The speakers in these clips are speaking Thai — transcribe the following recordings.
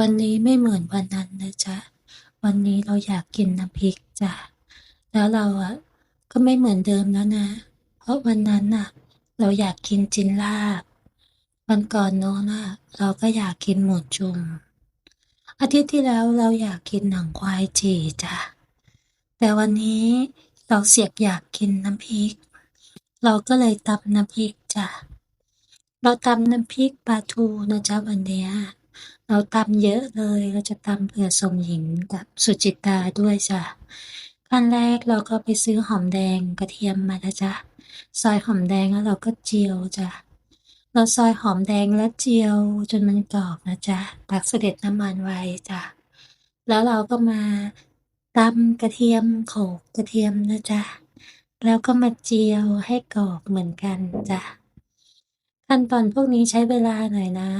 วันนี้ไม่เหมือนวันนั้นนะจ๊ะ วันนี้เราอยากกินน้ำพริกจ้ะ แล้วเราอะก็ไม่เหมือนเดิมแล้วนะ เพราะวันนั้นน่ะ เราอยากกินจินลาบ วันก่อนโน้นน่ะ เราก็อยากกินหมูจุ่ม อาทิตย์ที่แล้วเราอยากกินหนังควายจีจ้ะ แต่วันนี้เราเสียกอยากกินน้ำพริก เราก็เลยตำน้ำพริกจ้ะ เราตำน้ำพริกปลาทูนะจ๊ะวันเนี้ย เราตำเยอะเลย เราจะตำเผื่อสมหญิงกับสุจิตาด้วยจ้ะ ขั้นแรกเราก็ไปซื้อหอมแดงกระเทียมมานะจ๊ะ ซอยหอมแดงแล้วเราก็เจียวจ้ะ เราซอยหอมแดงแล้วเจียวจนมันกรอบนะจ๊ะ ตักเสด็จน้ำมันไว้จ้ะ แล้วเราก็มาตำกระเทียมโขกกระเทียมนะจ๊ะ แล้วก็มาเจียวให้กรอบเหมือนกันจ้ะ ขั้นตอนพวกนี้ใช้เวลาหน่อยนะ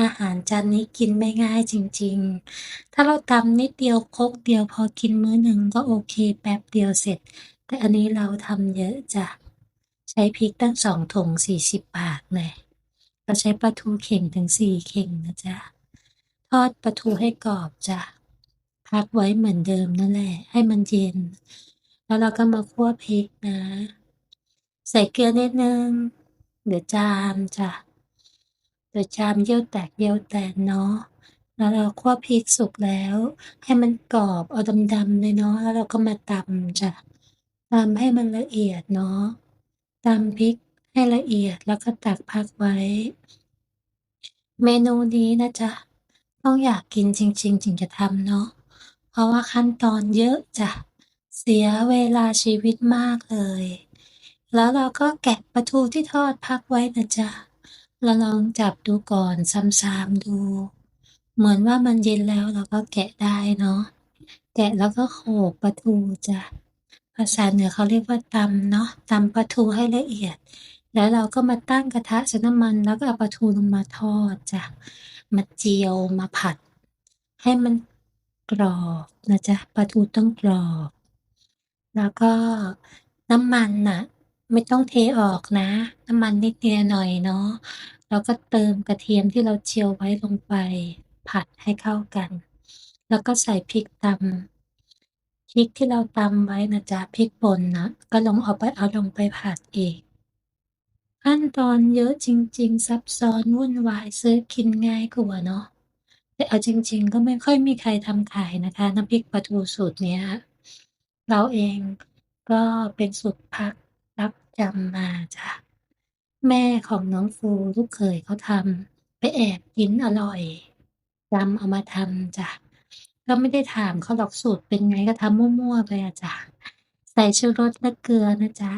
อาหารจานนี้กินไม่ง่ายจริง ๆ ถ้าเราตำนิดเดียวโคกเดียวพอกินมื้อหนึ่งก็โอเคแป๊บเดียวเสร็จ แต่อันนี้เราทำเยอะจ้ะ ใช้พริกตั้งสองถุงสี่สิบบาทเลยเราใช้ปลาทูเข่งถึงสี่เข่งนะจ๊ะ ทอดปลาทูให้กรอบจ้ะ พักไว้เหมือนเดิมนั่นแหละ ให้มันเย็น แล้วเราก็มาคั่วพริกนะ ใส่เกลือนิดนึงเดี๋ยวจามจ้ะ เดี๋ยวจามเยี่ยวแตกเยี่ยวแตนเนาะแล้วเราคั่วพริกสุกแล้ว ให้มันกรอบเอาดำๆเลยเนาะแล้วเราก็มาตำจ้ะตำให้มันละเอียดเนาะตำพริกให้ละเอียดแล้วก็ตักพักไว้ เมนูนี้นะจ๊ะต้องอยากกินจริง ๆ ถึงจะทำเนาะเพราะว่าขั้นตอนเยอะจ้ะเสียเวลาชีวิตมากเลย แล้วเราก็แกะปลาทูที่ทอดพักไว้นะจ๊ะ เราลองจับดูก่อน ซ้ำ ๆ ดู เหมือนว่ามันเย็นแล้ว เราก็แกะได้เนาะ แกะแล้วก็โขลกปลาทูจ้ะ ภาษาเหนือเขาเรียกว่าตำเนาะ ตำปลาทูให้ละเอียด แล้วเราก็มาตั้งกระทะใส่น้ำมัน แล้วก็เอาปลาทูลงมาทอดจ้ะ มาเจียว มาผัด ให้มันกรอบนะจ๊ะ ปลาทูต้องกรอบ แล้วก็น้ำมันน่ะ ไม่ต้องเทออกนะ น้ำมันนิดเดียวหน่อยเนาะ แล้วก็เติมกระเทียมที่เราเจียวไว้ลงไป ผัดให้เข้ากัน แล้วก็ใส่พริกตำ พริกที่เราตำไว้นะจ๊ะ พริกป่นนะ ก็ลงเอาไป เอาลงไปผัดอีก ขั้นตอนเยอะจริง ๆ ซับซ้อนวุ่นวาย ซื้อกินง่ายกว่าเนาะ แต่เอาจริง ๆ ก็ไม่ค่อยมีใครทำขายนะคะ น้ำพริกปลาทูสูตรเนี้ย เราเองก็เป็นสูตรพัก จำมาจ้ะ แม่ของน้องฟูลูกเขยเขาทำ ไปแอบกินอร่อย จำเอามาทำจ้ะ ก็ไม่ได้ถามเขาหรอกสูตรเป็นไงก็ทำมั่ว ๆ ไปอะจ้ะ ใส่ชูรสและเกลือนะจ๊ะ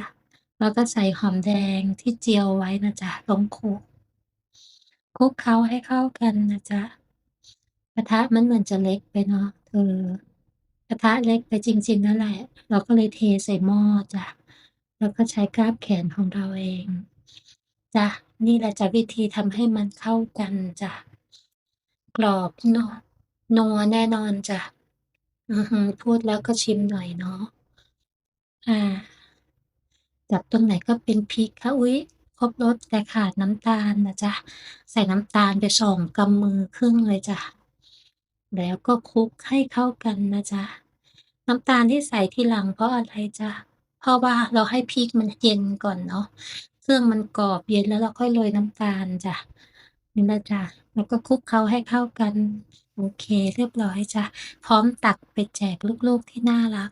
แล้วก็ใส่หอมแดงที่เจียวไว้นะจ๊ะ ลงคลุก คลุกเคล้าให้เข้ากันนะจ๊ะ กระทะมันเหมือนจะเล็กไปเนาะเธอ กระทะเล็กไปจริง ๆ นั่นแหละ เราก็เลยเทใส่หม้อจ้ะ แล้วก็ใช้กราบแขนของเราเองจ้ะนี่แหละจ้ะวิธีทำให้มันเข้ากันจ้ะกรอบเนาะนัวแน่นอนจ้ะอือฮึพูดแล้วก็ชิมหน่อยเนาะอ่าจับตรงไหนก็เป็นพริกค่ะอุ๊ยครบรสแต่ขาดน้ำตาลนะจ๊ะใส่น้ำตาลไปสองกำมือครึ่งเลยจ้ะแล้วก็คลุกให้เข้ากันนะจ๊ะน้ำตาลที่ใส่ทีหลังเพราะอะไรจ๊ะ เพราะว่าเราให้พริกมันเย็นก่อนเนาะเครื่องมันกรอบเย็นแล้วเราค่อยโรยน้ำตาลจ้ะนี่นะจ๊ะแล้วก็คลุกเคล้าให้เข้ากัน โอเค เรียบร้อยจ้ะพร้อมตักไปแจกลูกๆที่น่ารัก